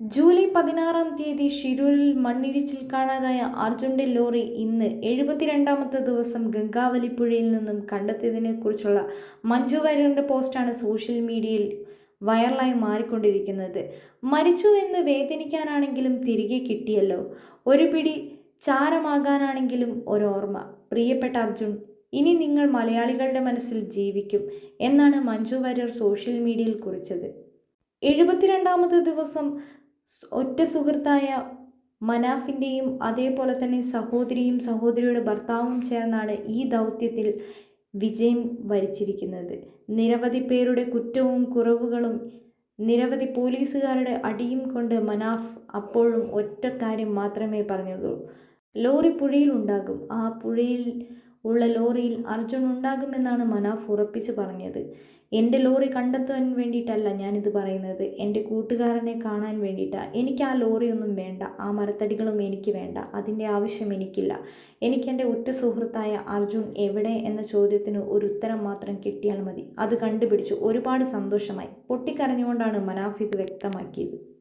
July പതിനാറാം തീയതി ഷിരൂരിൽ മണ്ണിടിച്ചിൽ കാണാതായ അർജുന്റെ ലോറി ഇന്ന് എഴുപത്തിരണ്ടാമത്തെ ദിവസം ഗംഗാവലി പുഴയിൽ നിന്നും കണ്ടെത്തിയതിനെക്കുറിച്ചുള്ള മഞ്ജു വാര്യറിന്റെ പോസ്റ്റാണ് സോഷ്യൽ മീഡിയയിൽ വൈറലായി മാറിക്കൊണ്ടിരിക്കുന്നത്. മരിച്ചു എന്ന് വേദനിക്കാനാണെങ്കിലും തിരികെ കിട്ടിയല്ലോ. ഒരു പിടി ചാരമാകാനാണെങ്കിലും ഒരോർമ്മ. പ്രിയപ്പെട്ട അർജുൻ ഇനി നിങ്ങൾ മലയാളികളുടെ മനസ്സിൽ ജീവിക്കും എന്നാണ് മഞ്ജു വാര്യർ സോഷ്യൽ മീഡിയയിൽ കുറിച്ചത്. എഴുപത്തിരണ്ടാമത്തെ ദിവസം ഒറ്റ സുഹൃത്തായ മനാഫിന്റെയും അതേപോലെ തന്നെ സഹോദരിയും സഹോദരിയുടെ ഭർത്താവും ചേർന്നാണ് ഈ ദൗത്യത്തിൽ വിജയം വരിച്ചിരിക്കുന്നത്. നിരവധി പേരുടെ കുറ്റവും കുറവുകളും നിരവധി പോലീസുകാരുടെ അടിയും കൊണ്ട് മനാഫ് അപ്പോഴും ഒറ്റ കാര്യം മാത്രമേ പറഞ്ഞുള്ളൂ. ലോറി പുഴയിലുണ്ടാകും ആ പുഴയിൽ ഉള്ള ലോറിയിൽ അർജുൻ ഉണ്ടാകുമെന്നാണ് മനാഫ് ഉറപ്പിച്ച് പറഞ്ഞത്. എന്റെ ലോറി കണ്ടെത്താൻ വേണ്ടിയിട്ടല്ല ഞാനിത് പറയുന്നത്. എന്റെ കൂട്ടുകാരനെ കാണാൻ വേണ്ടിയിട്ടാണ് എനിക്ക് ആ ലോറിയൊന്നും വേണ്ട. ആ മരത്തടികളും എനിക്ക് വേണ്ട. അതിന്റെ ആവശ്യം എനിക്കില്ല. എനിക്ക് എന്റെ ഉറ്റ സുഹൃത്തായ അർജുൻ എവിടെ എന്ന ചോദ്യത്തിന് ഒരു ഉത്തരം മാത്രം കിട്ടിയാൽ മതി. അത് കണ്ടുപിടിച്ചു. ഒരുപാട് സന്തോഷമായി. പൊട്ടിക്കരഞ്ഞുകൊണ്ടാണ് മനാഫ് ഇത് വ്യക്തമാക്കിയത്.